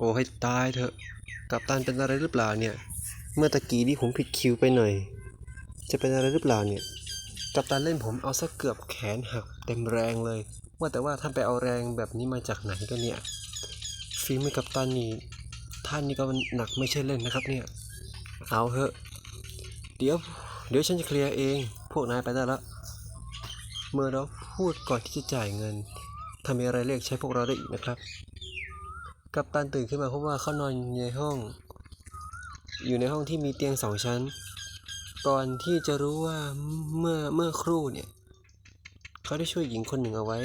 โอ้ให้ตายเถอะกัปตันเป็นอะไรหรือเปล่าเนี่ย เมื่อตะกี้นี่ผมผิดคิวไปหน่อย จะเป็นอะไรหรือเปล่าเนี่ยกัปตันเล่นผมเอาซะเกือบแขนหักเต็มแรงเลย ว่าแต่ว่าท่านไปเอาแรงแบบนี้มาจากไหนกันเนี่ยฝีมือกัปตันนี่ท่านนี่ก็หนักไม่ใช่เล่นนะครับเนี่ย เอาเถอะ เดี๋ยว เดี๋ยวฉันจะเคลียร์เอง พวกนายไปได้ละเมื่อเราพูดก่อนที่จะจ่ายเงินถ้ามีอะไรเรียกใช้พวกเราได้อีกนะครับ กัปตันตื่นขึ้นมาพบว่าเขานอนอยู่ในห้อง อยู่ในห้องที่มีเตียงสองชั้น ก่อนที่จะรู้ว่าเมื่อเมื่อครู่เนี่ย เขาได้ช่วยหญิงคนหนึ่งเอาไว้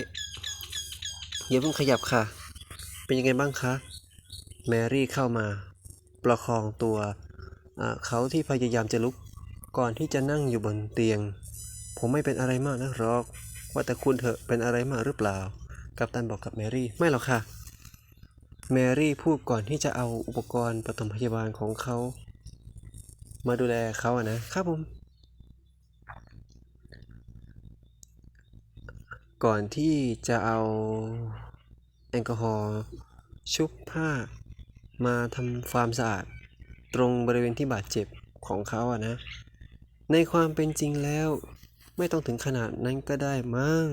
อย่าเพิ่งขยับค่ะ เป็นยังไงบ้างคะ แมรี่เข้ามา ประคองตัวเขาที่พยายามจะลุกก่อนที่จะนั่งอยู่บนเตียง ผมไม่เป็นอะไรมากนะหรอก ว่าแต่คุณเถอะเป็นอะไรมากหรือเปล่า กัปตันบอกกับแมรี่ ไม่หรอกค่ะ แมรี่พูดก่อนที่จะเอาอุปกรณ์ปฐมพยาบาลของเขา มาดูแลเขาอะนะครับผม ก่อนที่จะเอาแอลกอฮอล์ชุบผ้า มาทำความสะอาดตรงบริเวณที่บาดเจ็บของเขาอะนะ ในความเป็นจริงแล้วไม่ต้องถึงขนาดนั้นก็ได้มั้ง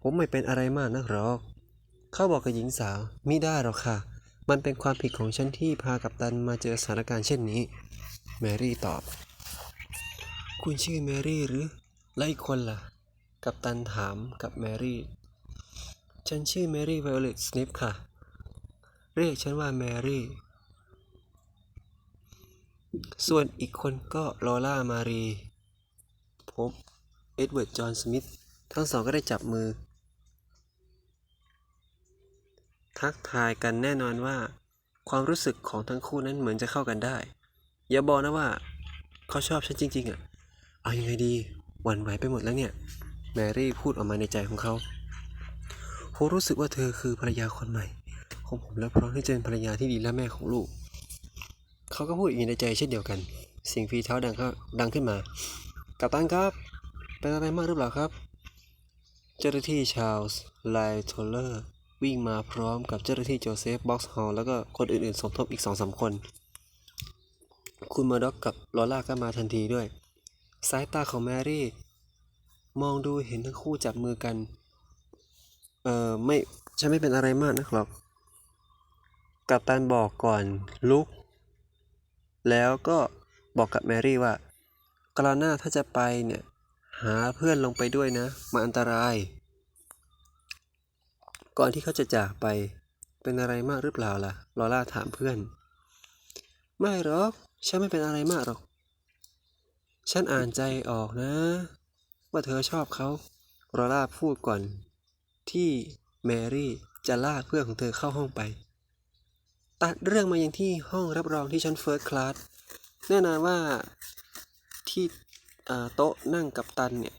ผมไม่เป็นอะไรมากนักหรอก เขาบอกกับหญิงสาวมิได้หรอกค่ะ มันเป็นความผิดของฉันที่พากัปตันมาเจอสถานการณ์เช่นนี้ แมรี่ตอบ คุณชื่อแมรี่หรือ และอีกคนล่ะ กัปตันถามกับแมรี่ ฉันชื่อแมรี่ไวโอเลตสเนปค่ะ เรียกฉันว่าแมรี่ ส่วนอีกคนก็ลอร่ามารีผมเอ็ดเวิร์ด จอห์น สมิธ ทั้งสองก็ได้จับมือ ทักทายกันแน่นอนว่า ความรู้สึกของทั้งคู่นั้นเหมือนจะเข้ากันได้ อย่าบอกนะว่าเขาชอบฉันจริง ๆอะ เอายังไงดีหวั่นไหวไปหมดแล้วเนี่ย แมรี่พูดออกมาในใจของเขาผมรู้สึกว่าเธอคือภรรยาคนใหม่ของผมและพร้อมที่จะเป็นภรรยาที่ดีและแม่ของลูก เขาก็พูดอย่างในใจเช่นเดียวกัน เสียงฝีเท้าดังก็ดังขึ้นมากัปตันครับ เป็นอะไรมากหรือเปล่าครับ เจ้าหน้าที่ชาลส์ไลโทเลอร์ วิ่งมาพร้อมกับเจ้าหน้าที่โจเซฟบ็อกซ์ฮอลแล้วก็คนอื่นๆ สมทบอีกสองสามคน คุณมาด็อกกับลอร่าก็มาทันทีด้วย สายตาของแมรี่ มองดูเห็นทั้งคู่จับมือกัน เออไม่ฉันไม่เป็นอะไรมากนะครับกัปตันบอกก่อนลุก แล้วก็บอกกับแมรี่ว่ากราวหน้าถ้าจะไปเนี่ย หาเพื่อนลงไปด้วยนะ มาอันตราย ก่อนที่เขาจะจากไป เป็นอะไรมากหรือเปล่าล่ะ ลอร่าถามเพื่อน ไม่หรอก ฉันไม่เป็นอะไรมากหรอก ฉันอ่านใจออกนะ ว่าเธอชอบเขา ลอร่าพูดก่อน ที่แมรี่จะลากเพื่อนของเธอเข้าห้องไป ตัดเรื่องมายังที่ห้องรับรองที่ชั้นเฟิร์สคลาส แน่นอนว่าที่โต๊ะนั่งกับตันเนี่ย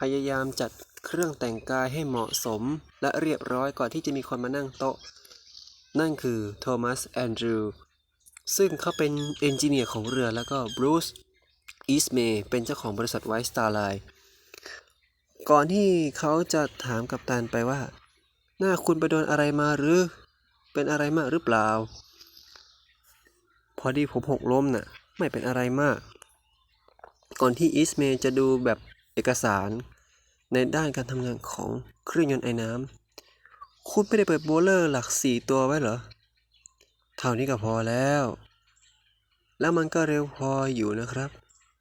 พยายามจัดเครื่องแต่งกายให้เหมาะสม และเรียบร้อยก่อนที่จะมีคนมานั่งโต๊ะ นั่นคือโทมัสแอนดรูว์ซึ่งเขาเป็นเอนจิเนียร์ของเรือแล้วก็บรูซอีสเมย์เป็นเจ้าของบริษัทไวท์สตาร์ไลน์ก่อนที่เขาจะถามกับตันไปว่า หน้าคุณไปโดนอะไรมาหรือ เป็นอะไรมากหรือเปล่า พอดีผมหกล้มน่ะ ไม่เป็นอะไรมาก ก่อนที่อีสเมย์จะดูแบบ เอกสาร ในด้านการทำงานของเครื่องยนต์ไอ้น้ำคุณไม่ได้เปิดโบลเลอร์หลักสี่ตัวไว้เหรอ เท่านี้ก็พอแล้ว แล้วมันก็เร็วพออยู่นะครับ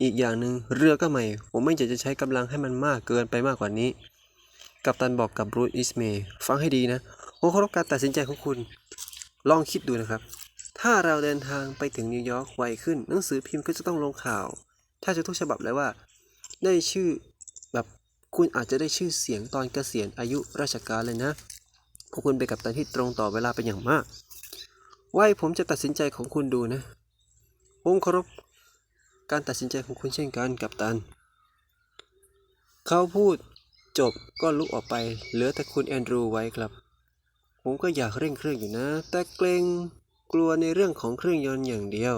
อีกอย่างหนึ่งเรือก็ใหม่ ผมไม่อยากจะใช้กำลังให้มันมากเกินไปมากกว่านี้ กัปตันบอกกับบรูซอิสเมย์ฟังให้ดีนะผมเคารพการตัดสินใจของคุณ ลองคิดดูนะครับ ถ้าเราเดินทางไปถึงนิวยอร์กไวขึ้น หนังสือพิมพ์ก็จะต้องลงข่าว ถ้าจะทุกฉบับเลยว่า ได้ชื่อแบบคุณอาจจะได้ชื่อเสียงตอนเกษียณอายุราชการเลยนะเพราะคุณเป็นกัปตันที่ตรงต่อเวลาเป็นอย่างมากไว้ผมจะตัดสินใจของคุณดูนะ ผมเคารพการตัดสินใจของคุณเช่นกันกัปตัน เขาพูดจบก็ลุกออกไป เหลือแต่คุณแอนดรูไว้ครับ ผมก็อยากเร่งเครื่องอยู่นะ แต่เกรงกลัวในเรื่องของเครื่องยนต์อย่างเดียว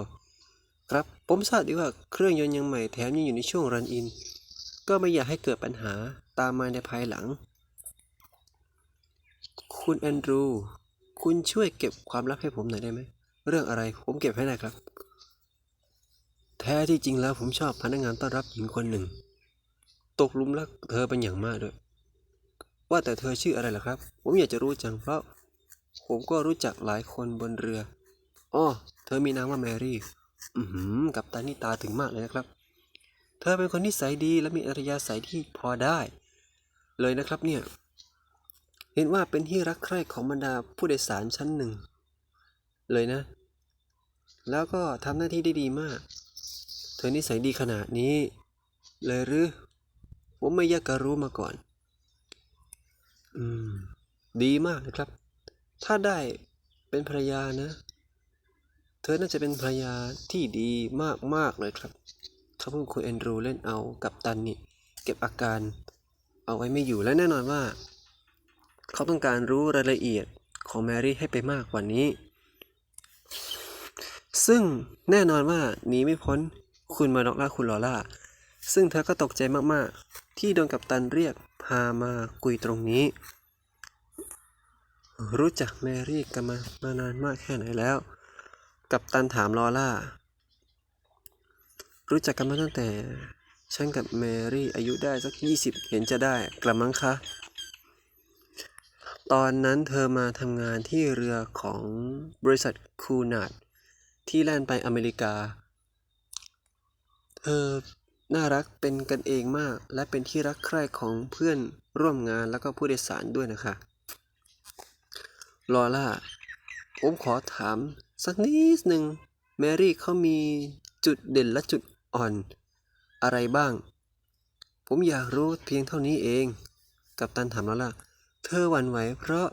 ครับผมทราบดีว่าเครื่องยนต์ยังใหม่แถมยังอยู่ในช่วงรันอิน ก็ไม่อยากให้เกิดปัญหาตามมาในภายหลัง คุณแอนดรู คุณช่วยเก็บความลับให้ผมหน่อยได้ไหม เรื่องอะไรผมเก็บให้ได้ครับ แท้ที่จริงแล้วผมชอบพนักงานต้อนรับหญิงคนหนึ่ง ตกหลุมรักเธอเป็นอย่างมากด้วย ว่าแต่เธอชื่ออะไรล่ะครับ ผมอยากจะรู้จังเพราะ ผมก็รู้จักหลายคนบนเรือ อ้อ เธอมีนามว่าแมรี่ อือหือกับตานี่ตาถึงมากเลยนะครับ เธอเป็นคนนิสัยดีและมีอัธยาศัยที่พอได้ เลยนะครับเนี่ย เห็นว่าเป็นที่รักใคร่ของบรรดาผู้โดยสารชั้นหนึ่ง เลยนะ แล้วก็ทำหน้าที่ได้ดีมาก เธอนิสัยดีขนาดนี้ เลยหรือ ผมไม่อยากจะรู้มาก่อน อืม ดีมากเลยครับ ถ้าได้เป็นภรรยานะ เธอน่าจะเป็นภรรยาที่ดีมากๆเลยครับ เขาเพิ่งคุณแอนดรูเล่นเอากับตันนี่เก็บอาการเอาไว้ไม่อยู่และแน่นอนว่า เขาต้องการรู้รายละเอียดของแมรี่ให้ไปมากกว่านี้ ซึ่งแน่นอนว่าหนีไม่พ้นคุณมาดอกและคุณลอล่า ซึ่งเธอก็ตกใจมากๆ ที่โดนกัปตันเรียกพามาคุยตรงนี้ รู้จักแมรี่กันมามานานมากแค่ไหนแล้ว กัปตันถามลอล่า รู้จักกันมาตั้งแต่ ฉันกับแมรี่อายุได้สักยี่สิบเห็นจะได้กระมังคะ ตอนนั้นเธอมาทำงานที่เรือของบริษัทคูนาดที่แล่นไปอเมริกา เธอน่ารักเป็นกันเองมาก และเป็นที่รักใคร่ของเพื่อนร่วมงานแล้วก็ผู้โดยสารด้วยนะคะ ลอล่าผมขอถามสักนิดหนึ่งแมรี่เขามีจุดเด่นและจุด อ่อน อะไรบ้าง ผมอยากรู้เพียงเท่านี้เอง กับตันถามลอล่าเธอหวั่นไหวเพราะ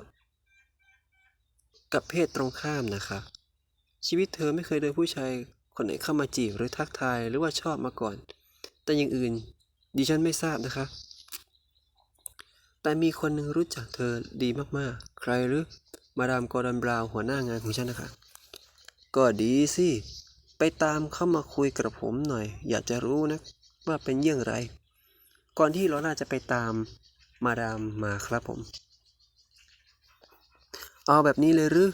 กับเพศตรงข้ามนะคะชีวิตเธอไม่เคยโดนผู้ชายคนไหนเข้ามาจีบหรือทักทายหรือว่าชอบมาก่อน แต่อย่างอื่นดิฉันไม่ทราบนะคะ แต่มีคนหนึ่งรู้จักเธอดีมากๆ ใครหรือ มาดามกอร์ดอนบราวหัวหน้างานของฉันนะคะ ก็ดีสิ ไปตามเข้ามาคุยกับผมหน่อย อยากจะรู้นะว่าเป็นเยี่ยงไร ก่อนที่ลอร่าจะไปตามมาดามมาครับผม เอาแบบนี้เลยหรือ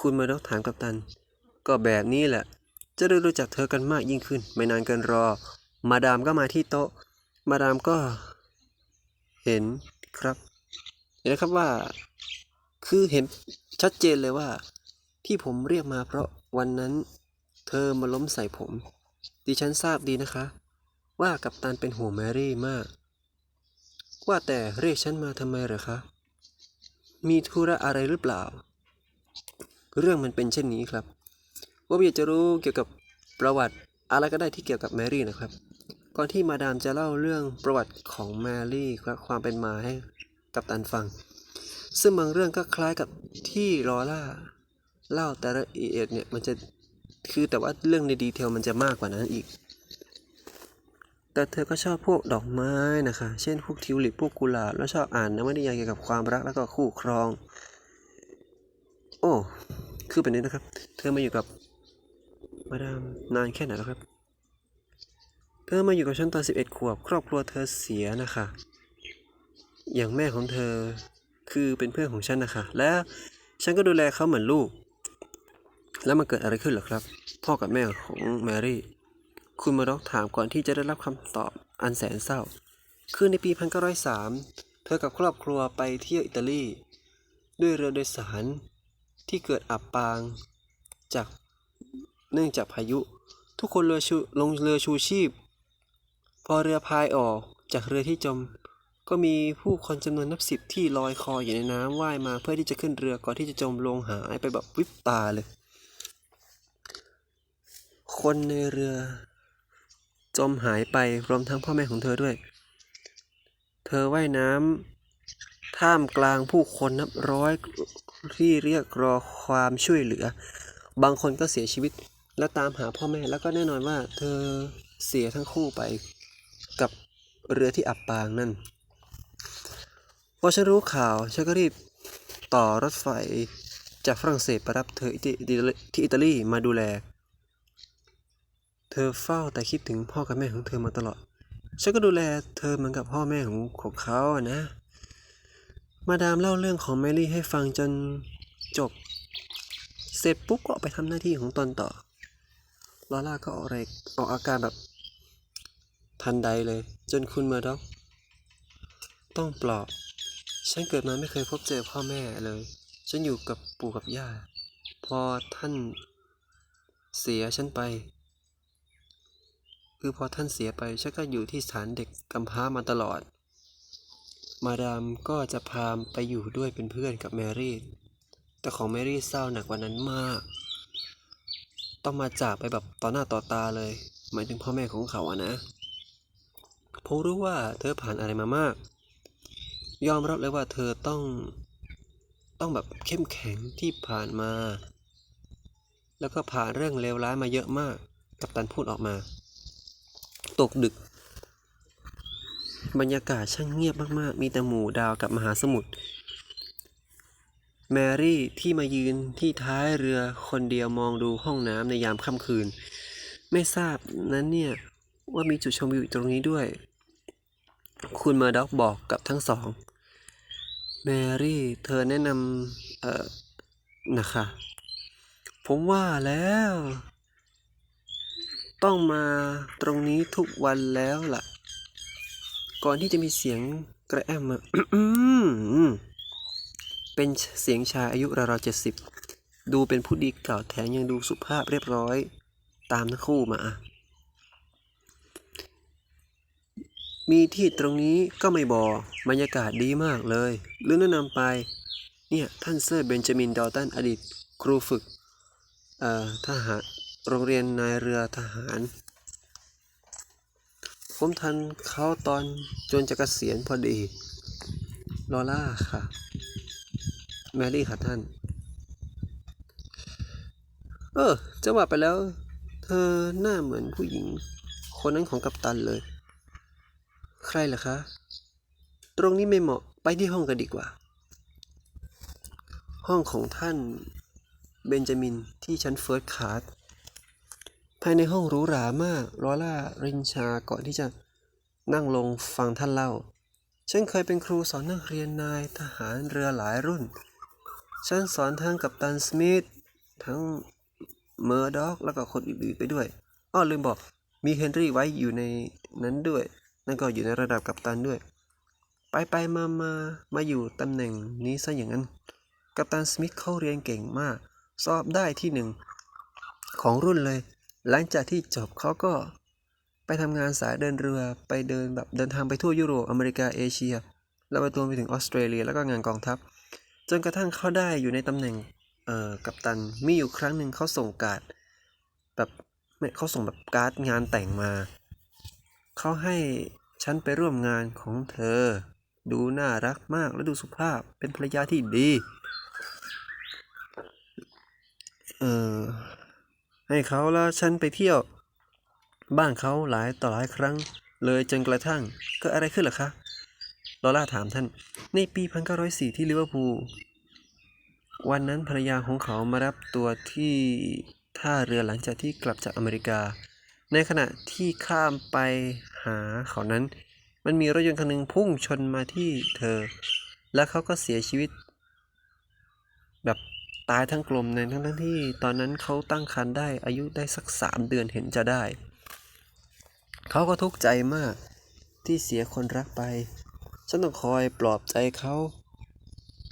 คุณมาดอกถามกัปตัน ก็แบบนี้แหละ จะได้รู้จักเธอกันมากยิ่งขึ้น ไม่นานเกินรอ มาดามก็มาที่โต๊ะ มาดามก็ เห็นครับเห็นนะครับว่า คือเห็นชัดเจนเลยว่า ที่ผมเรียกมาเพราะ วันนั้น เธอมาล้มใส่ผม ดิฉันทราบดีนะคะ ว่ากัปตันเป็นห่วงแมรี่มาก ว่าแต่เรียกฉันมาทำไมเหรอคะ มีธุระอะไรหรือเปล่า เรื่องมันเป็นเช่นนี้ครับผมอยากจะรู้เกี่ยวกับประวัติอะไรก็ได้ที่เกี่ยวกับแมรี่นะครับ ก่อนที่มาดามจะเล่าเรื่องประวัติของแมรี่ความเป็นมาให้กับตันฟัง ซึ่งบางเรื่องก็คล้ายกับที่ลอล่า เล่าแต่ละเอียดเนี่ยมันจะคือแต่ว่าเรื่องในดีเทลมันจะมากกว่านั้นอีก แต่เธอก็ชอบพวกดอกไม้นะคะ เช่นพวกทิวลิปพวกกุหลาบแล้วชอบอ่านนวนิยายเกี่ยวกับความรักแล้วก็คู่ครอง โอ้คือแบบนี้นะครับ เธอมาอยู่กับมาดามนานแค่ไหนแล้วครับ เธอมาอยู่กับฉันตอน 11 ขวบ ครอบครัวเธอเสียนะคะ อย่างแม่ของเธอคือเป็นเพื่อนของฉันนะคะ และฉันก็ดูแลเขาเหมือนลูก แล้วมันเกิดอะไรขึ้นหรอครับ พ่อกับแม่ของแมรี่ คุณมาร็อกถามก่อนที่จะได้รับคำตอบอันแสนเศร้า คือในปี 1903 เธอกับครอบครัวไปเที่ยวอิตาลี ด้วยเรือโดยสารที่เกิดอับปาง จากเนื่องจากพายุ ทุกคนเรือชูลงเรือชูชีพ พอเรือพายออกจากเรือที่จม ก็มีผู้คนจำนวนนับสิบที่ลอยคออยู่ในน้ำว่ายมาเพื่อที่จะขึ้นเรือก่อนที่จะจมลงหายไปแบบวิบตาเลย คนในเรือ จมหายไปรวมทั้งพ่อแม่ของเธอด้วย เธอว่ายน้ำท่ามกลางผู้คนนับร้อยที่เรียกรอความช่วยเหลือ บางคนก็เสียชีวิตและตามหาพ่อแม่แล้วก็แน่นอนว่า เธอเสียทั้งคู่ไปกับเรือที่อับปางนั่นพอฉันรู้ข่าวฉันก็รีบต่อรถไฟจากฝรั่งเศสไปรับเธอที่อิตาลีมาดูแล ธอเฝ้าแต่คิดถึงพ่อกับแม่ของเธอมาตลอด ฉันก็ดูแลเธอเหมือนกับพ่อแม่ของของเขาอะนะ มาดามเล่าเรื่องของแมรี่ให้ฟังจนจบ เสร็จปุ๊บก็ออกไปทำหน้าที่ของตนต่อ ลอร่าก็ออกแรออกอาการแบบ ทันใดเลย จนคุณเมอร์ด็อก ต้องปลอบ ฉันเกิดมาไม่เคยพบเจอพ่อแม่เลย ฉันอยู่กับปู่กับย่า พอท่านเสียฉันไป คือพอท่านเสียไปฉันก็อยู่ที่สถานเด็กกำพร้ามาตลอด มาดามก็จะพามไปอยู่ด้วยเป็นเพื่อนกับแมรี่ แต่ของแมรี่เศร้าหนักกว่านั้นมาก ต้องมาจากไปแบบต่อหน้าต่อตาเลย หมายถึงพ่อแม่ของเขาอะนะผมรู้ว่าเธอผ่านอะไรมามาก ยอมรับเลยว่าเธอต้องต้องแบบเข้มแข็งที่ผ่านมา แล้วก็ผ่านเรื่องเลวร้ายมาเยอะมาก กับตันพูดออกมา ตกดึก บรรยากาศช่างเงียบมากๆ มีแต่หมู่ดาวกับมหาสมุทร แมรี่ที่มายืนที่ท้ายเรือคนเดียวมองดูห้องน้ำในยามค่ำคืน ไม่ทราบนั้นเนี่ย ว่ามีจุดชมวิวตรงนี้ด้วย คุณเมอร์ด็อกบอกกับทั้งสอง แมรี่เธอแนะนำเอ่อนะคะ ผมว่าแล้ว ต้องมาตรงนี้ทุกวันแล้วล่ะ ก่อนที่จะมีเสียงกระแอมมาเป็นเสียงชายอายุราวๆเจ็ดสิบดูเป็นผู้ดีเก่าแถมยังดูสุภาพเรียบร้อย ตามทั้งคู่มาอะมีที่ตรงนี้ก็ไม่บอบรรยากาศดีมากเลยหรือแนะนำไป เนี่ย ท่านเซอร์เบนจามินดอลตันอดีต ครูฝึก เอ่อทหาร โรงเรียนนายเรือทหาร ผมทันเขาตอนจนจะกะเกษียณพอดี ลอล่าค่ะ แมรี่ค่ะท่าน เออ จะว่าไปแล้ว เธอหน้าเหมือนผู้หญิง คนนั้นของกัปตันเลย ใครล่ะคะ ตรงนี้ไม่เหมาะไปที่ห้องกันดีกว่า ห้องของท่านเบนจามินที่ชั้นเฟิร์สคลาส ภายในห้องหรูหรามากลอล่ารินชาก่อนที่จะนั่งลงฟังท่านเล่า ฉันเคยเป็นครูสอนนักเรียนนายทหารเรือหลายรุ่น ฉันสอนทั้งกัปตันสมิธทั้งเมอร์ด็อกแล้วก็คนอื่นๆไปด้วย อ้อลืมบอกมีเฮนรี่ไว้อยู่ในนั้นด้วย นั่นก็อยู่ในระดับกัปตันด้วย ไปไปมามามาอยู่ตำแหน่งนี้ซะอย่างนั้น กัปตันสมิธเขาเรียนเก่งมาก สอบได้ที่หนึ่งของรุ่นเลย หลังจากที่จบเขาก็ไปทำงานสายเดินเรือไปเดินแบบเดินทางไปทั่วยุโรปอเมริกาเอเชีย แล้วไปตัวไปถึงออสเตรเลียแล้วก็งานกองทัพ จนกระทั่งเขาได้อยู่ในตำแหน่งเอ่อกัปตันมีอยู่ครั้งหนึ่งเขาส่งการ์ดแบบเขาส่งแบบการ์ดงานแต่งมา เขาให้ฉันไปร่วมงานของเธอ ดูน่ารักมากและดูสุภาพเป็นภรรยาที่ดี เออ ให้เขาแล้วฉันไปเที่ยว บ้านเขาหลายต่อหลายครั้ง เลยจนกระทั่งเก็อะไรขึ้นเหรอคะลอล่าถามท่าน ในปี 1904 ที่ลิเวอร์พูลวันนั้นภรรยาของเขามารับตัวที่ท่าเรือหลังจากที่กลับจากอเมริกา ในขณะที่ข้ามไปหาเขานั้น มันมีรถยนต์คันหนึ่งพุ่งชนมาที่เธอ และเขาก็เสียชีวิต แบบ ตายทั้งกลมในทั้งทั้งที่ตอนนั้นเขาตั้งครรภ์ได้อายุได้สักสามเดือนเห็นจะได้ เขาก็ทุกข์ใจมากที่เสียคนรักไป ฉันต้องคอยปลอบใจเขา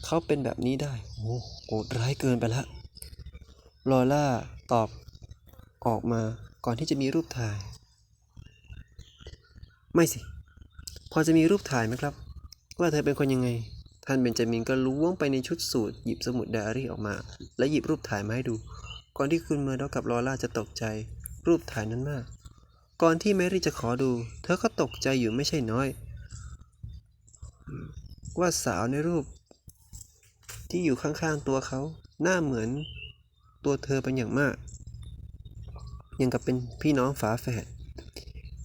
เขาเป็นแบบนี้ได้ โอ้โหร้ายเกินไปละลอล่าตอบออกมาก่อนที่จะมีรูปถ่าย ไม่สิ พอจะมีรูปถ่ายไหมครับ ว่าเธอเป็นคนยังไง ท่านเบนจามินก็ล้วงไปในชุดสูทหยิบสมุดไดอารี่ออกมา และหยิบรูปถ่ายมาให้ดู ก่อนที่คุณเมอร์ด็อกกับลอร่าจะตกใจ รูปถ่ายนั้นมาก ก่อนที่แมรี่จะขอดู เธอก็ตกใจอยู่ไม่ใช่น้อย ว่าสาวในรูป ที่อยู่ข้างๆตัวเขา หน้าเหมือนตัวเธอเป็นอย่างมาก ยังกับเป็นพี่น้องฝาแฝด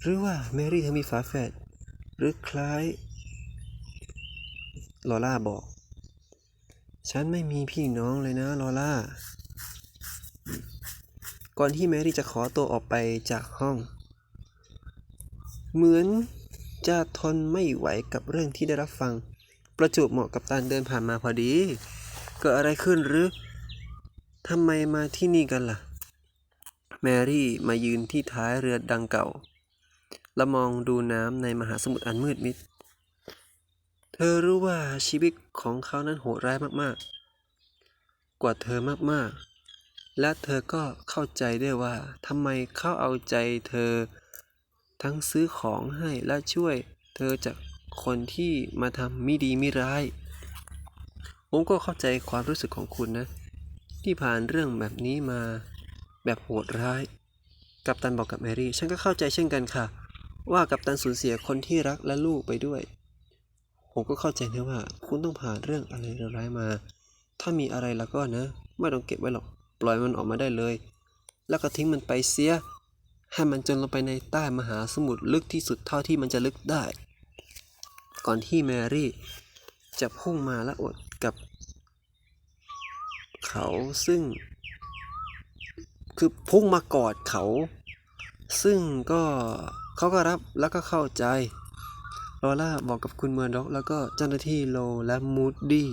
หรือว่าแมรี่เธอมีฝาแฝดหรือคล้าย ลอล่าบอก ฉันไม่มีพี่น้องเลยนะลอล่า ก่อนที่แมรี่จะขอตัวออกไปจากห้อง เหมือนจะทนไม่ไหวกับเรื่องที่ได้รับฟัง ประจวบเหมาะกับตันเดินผ่านมาพอดี เกิดอะไรขึ้นหรือทำไมมาที่นี่กันล่ะ แมรี่มายืนที่ท้ายเรือดังเก่า และมองดูน้ำในมหาสมุทรอันมืดมิด ธอรู้ว่าชีวิตของเขานั้นโหดร้ายมากๆ กว่าเธอมากๆ และเธอก็เข้าใจด้วยว่าทำไมเขาเอาใจเธอทั้งซื้อของให้และช่วยเธอจากคนที่มาทำมิดีมิร้าย ผมก็เข้าใจความรู้สึกของคุณนะ ที่ผ่านเรื่องแบบนี้มาแบบโหดร้าย กัปตันบอกกับแมรี่ ฉันก็เข้าใจเช่นกันค่ะ ว่ากัปตันสูญเสียคนที่รักและลูกไปด้วย ผมก็เข้าใจนะว่า คุณต้องผ่านเรื่องอะไรร้ายมา ถ้ามีอะไรแล้วก็นะ ไม่ต้องเก็บไว้หรอก ปล่อยมันออกมาได้เลย แล้วก็ทิ้งมันไปเสีย ให้มันจนลงไปในใต้มหาสมุทรลึกที่สุดเท่าที่มันจะลึกได้ ก่อนที่แมรี่จะพุ่งมาและอดกับ เขาซึ่ง คือพุ่งมากอดเขา ซึ่งก็เขาก็รับแล้วก็เข้าใจ ลอล่าบอกกับคุณเมอร์ด็อก แล้วก็เจ้าหน้าที่โลและมูดดี้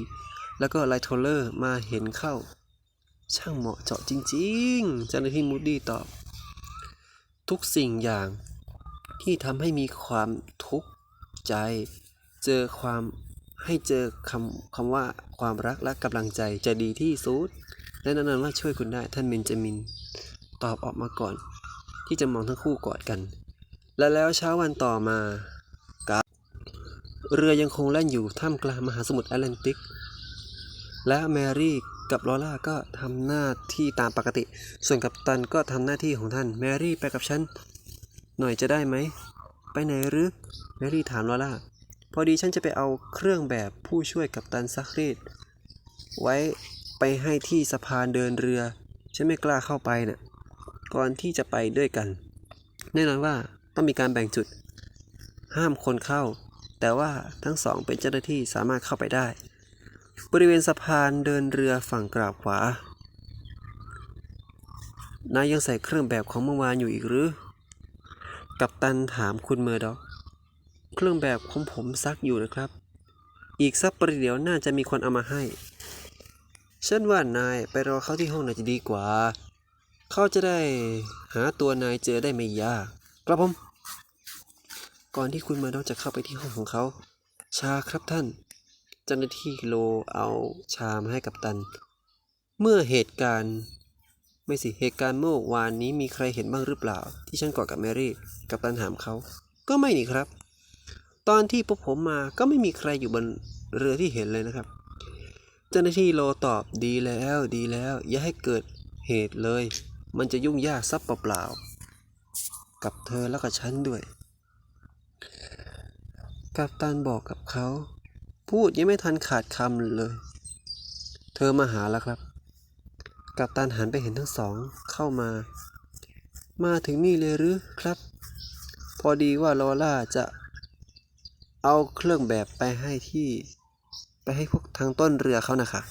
แล้วก็ไลท์โทเลอร์มาเห็นเข้า ช่างเหมาะเจาะจริงๆ เจ้าหน้าที่มูดดี้ตอบ ทุกสิ่งอย่างที่ทำให้มีความทุกข์ใจ เจอความให้เจอคำคำว่าความรักและกำลังใจจะดีที่สุดและแน่นอนว่าช่วยคุณได้ท่านเบนจามิน ตอบออกมาก่อน ที่จะมองทั้งคู่กอดกัน และแล้วเช้าวันต่อมา เรือยังคงแล่นอยู่ท่ามกลางมหาสมุทรแอตแลนติก และแมรี่กับลอล่าก็ทำหน้าที่ตามปกติ ส่วนกัปตันก็ทำหน้าที่ของท่าน แมรี่ไปกับฉัน หน่อยจะได้ไหม ไปไหนหรือ แมรี่ถามลอล่า พอดีฉันจะไปเอาเครื่องแบบผู้ช่วยกัปตันซักรีดไว้ไปให้ที่สะพานเดินเรือ ฉันไม่กล้าเข้าไปน่ะ ก่อนที่จะไปด้วยกัน แน่นอนว่าต้องมีการแบ่งจุด ห้ามคนเข้า แต่ว่าทั้งสองเป็นเจ้าหน้าที่สามารถเข้าไปได้ บริเวณสะพานเดินเรือฝั่งกราบขวานายยังใส่เครื่องแบบของเมื่อวานอยู่อีกหรือ กัปตันถามคุณเมอร์ด็อก เครื่องแบบของผมซักอยู่นะครับ อีกสักประเดี๋ยวน่าจะมีคนเอามาให้ฉันว่านายไปรอเขาที่ห้องน่าจะดีกว่า เขาจะได้หาตัวนายเจอได้ไม่ยาก ครับผม ก่อนที่คุณมอร์ด็อกจะเข้าไปที่ห้องของเขา ชาครับท่าน เจ้าหน้าที่โลเอาชามาให้กับตัน เมื่อเหตุการณ์ ไม่สิเหตุการณ์เมื่อวานนี้มีใครเห็นบ้างหรือเปล่า ที่ฉันกอดกับแมรี่ กับตันถามเขา ก็ไม่นี่ครับ ตอนที่พวกผมมาก็ไม่มีใครอยู่บนเรือที่เห็นเลยนะครับ เจ้าหน้าที่โลตอบดีแล้วดีแล้ว อย่าให้เกิดเหตุเลย มันจะยุ่งยากซับเปล่าๆกับเธอแล้วก็ฉันด้วย กัปตันบอกกับเขา พูดยังไม่ทันขาดคำเลย เธอมาหาแล้วครับ กัปตันหันไปเห็นทั้งสองเข้ามา มาถึงนี่เลยหรือครับ พอดีว่าลอล่าจะเอาเครื่องแบบไปให้ที่ไปให้พวกทางต้นเรือเขานะคะ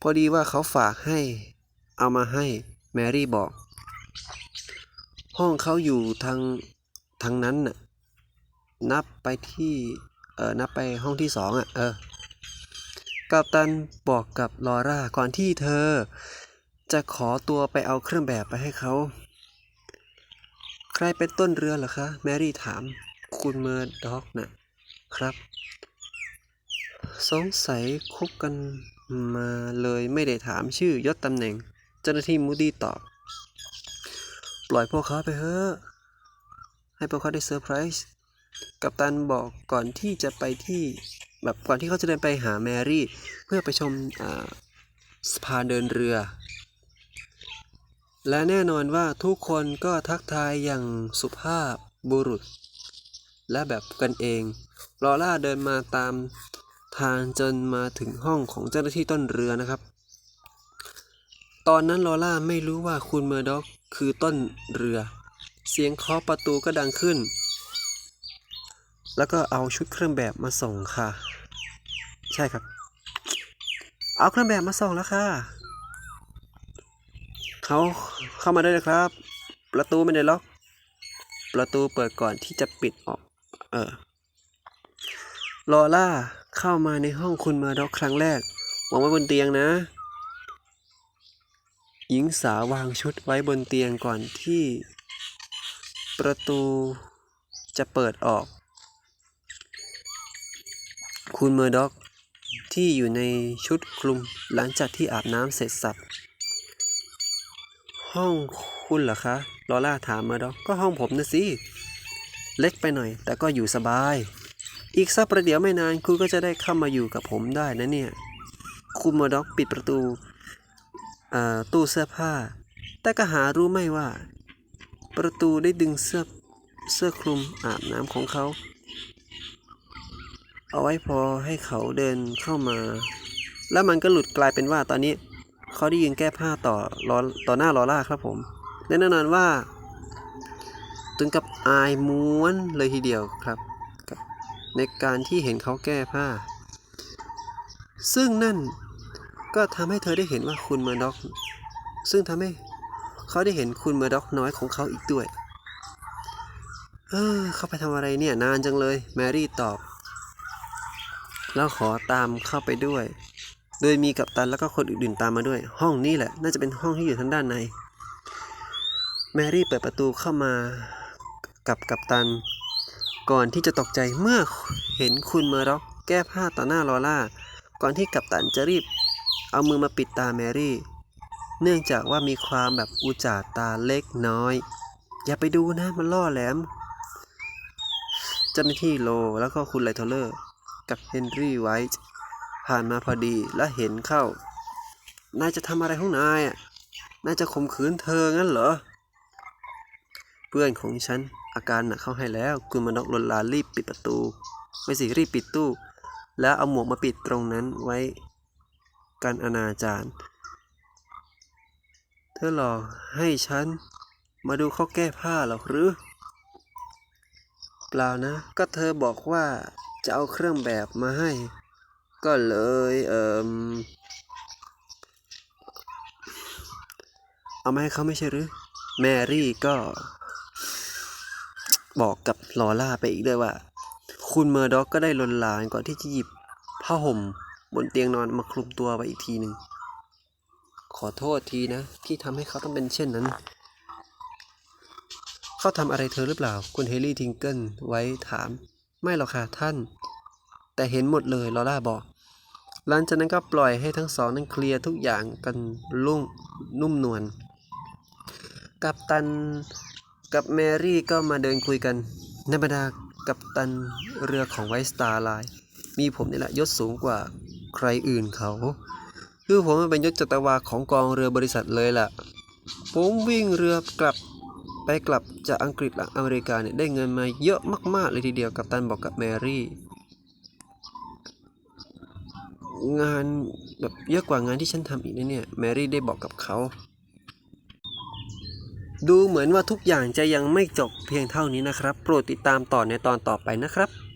พอดีว่าเขาฝากให้เอามาให้แมรี่บอก ห้องเขาอยู่ทางทางนั้นน่ะ นับไปที่ เออนับไปห้องที่สองอะ เออ กัปตันบอกกับลอร่าก่อนที่เธอ จะขอตัวไปเอาเครื่องแบบไปให้เขา ใครเป็นต้นเรือเหรอคะ แมรี่ถาม คุณเมอร์ด็อกน่ะ ครับ สงสัยคบกันมาเลยไม่ได้ถามชื่อยศตำแหน่ง เจ้าหน้าที่มูดี้ตอบ ปล่อยพวกเขาไปเถอะ ให้พวกเขาได้เซอร์ไพรส์ กัปตันบอกก่อนที่จะไปที่แบบก่อนที่เขาจะเดินไปหาแมรี่ เพื่อไปชมอ่าสะพานเดินเรือ และแน่นอนว่าทุกคนก็ทักทายอย่างสุภาพบุรุษ และแบบกันเองลอล่าเดินมาตามทางจนมาถึงห้องของเจ้าหน้าที่ต้นเรือนะครับ ตอนนั้นลอล่าไม่รู้ว่าคุณเมอร์ด็อกคือต้นเรือ เสียงเคาะประตูก็ดังขึ้น แล้วก็เอาชุดเครื่องแบบมาส่งค่ะ ใช่ครับ เอาเครื่องแบบมาส่งแล้วค่ะเขาเข้ามาได้เลยครับ ประตูไม่ได้ล็อก ประตูเปิดก่อนที่จะปิดออก เออลอล่าเข้ามาในห้องคุณมอร์ด็อกครั้งแรกวางไว้บนเตียงนะ หญิงสาววางชุดไว้บนเตียงก่อนที่ ประตูจะเปิดออก คุณเมอร์ด็อกที่อยู่ในชุดคลุมหลังจากที่อาบน้ำเสร็จสับ ห้องคุณเหรอคะ ลอล่าถามเมอร์ด็อกก็ห้องผมนะสิ เล็กไปหน่อย แต่ก็อยู่สบาย อีกสักประเดี๋ยวไม่นานคุณก็จะได้เข้ามาอยู่กับผมได้นะเนี่ย คุณเมอร์ด็อกปิดประตูเอ่อตู้เสื้อผ้า แต่ก็หารู้ไม่ว่า ประตูได้ดึงเสื้อเสื้อคลุมอาบน้ำของเขา เอาไว้พอให้เขาเดินเข้ามา แล้วมันก็หลุดกลายเป็นว่าตอนนี้ เขาได้ยืนแก้ผ้าต่อลอต่อหน้าลอล่าครับผมและแน่นอนว่า ถึงกับอายม้วนเลยทีเดียวครับ ในการที่เห็นเขาแก้ผ้า ซึ่งนั่นก็ทำให้เธอได้เห็นว่าคุณเมอร์ด็อก ซึ่งทำให้เขาได้เห็นคุณเมอร์ด็อกน้อยของเขาอีกด้วย เออ เขาไปทำอะไรเนี่ยนานจังเลย แมรี่ตอบ แล้วขอตามเข้าไปด้วย โดยมีกัปตันแล้วก็คนอื่นๆตามมาด้วย ห้องนี้แหละ น่าจะเป็นห้องที่อยู่ทางด้านใน แมรี่เปิดประตูเข้ามากับกัปตัน ก่อนที่จะตกใจเมื่อเห็นคุณเมอร์ด็อกแก้ผ้าต่อหน้าลอล่า ก่อนที่กัปตันจะรีบ เอามือมาปิดตาแมรี่ เนื่องจากว่ามีความแบบอุจจาตาเล็กน้อย อย่าไปดูนะมันล่อแหลมเจ้าหน้าที่โลแล้วก็คุณไลทอเลอร์ กับเฮนรี่ไวท์ผ่านมาพอดีและเห็นเข้า นายจะทำอะไรของนายอะ นายจะข่มขืนเธองั้นเหรอ เพื่อนของฉันอาการหนักเข้าให้แล้วคุณมานกลนลานรีบปิดประตู ไม่สิรีบปิดตู้ แล้วเอาหมวกมาปิดตรงนั้นไว้กันอนาจารเธอหลอกให้ฉันมาดูเขาแก้ผ้าหรอหรือ เปล่านะ ก็เธอบอกว่าจะเอาเครื่องแบบมาให้ ก็เลยเอ่มเอามาให้เขาไม่ใช่หรือ แมรี่ก็ บอกกับลอล่าไปอีกด้วยว่า คุณเมอร์ด็อกก็ได้ลนลานก่อนที่จะหยิบผ้าห่มบนเตียงนอนมาคลุมตัวไปอีกทีหนึ่งขอโทษทีนะ ที่ทำให้เขาต้องเป็นเช่นนั้น เขาทำอะไรเธอหรือเปล่า คุณเฮลี่ทิงเกิลไว้ถาม ไม่หรอกค่ะท่าน แต่เห็นหมดเลยลอล่าบอก หลังจากนั้นก็ปล่อยให้ทั้งสองนั้นเคลียร์ทุกอย่างกันลุ่งนุ่มนวลกัปตันกับแมรี่ก็มาเดินคุยกันในบรรดากัปตันเรือของไวสตาร์ไลน์มีผมนี่แหละยศสูงกว่าใครอื่นเขา คือผมเป็นยศจัตวาของกองเรือบริษัทเลยล่ะ ผมวิ่งเรือกลับ ไปกลับจากอังกฤษหละอเมริกาเนี่ยได้เงินมาเยอะมาก ๆ เลยทีเดียวกับตันบอกกับแมรี่ งานแบบเยอะกว่างานที่ฉันทำอีกนะเนี่ยแมรี่ได้บอกกับเขา ดูเหมือนว่าทุกอย่างจะยังไม่จบเพียงเท่านี้นะครับ โปรดติดตามต่อในตอนต่อไปนะครับ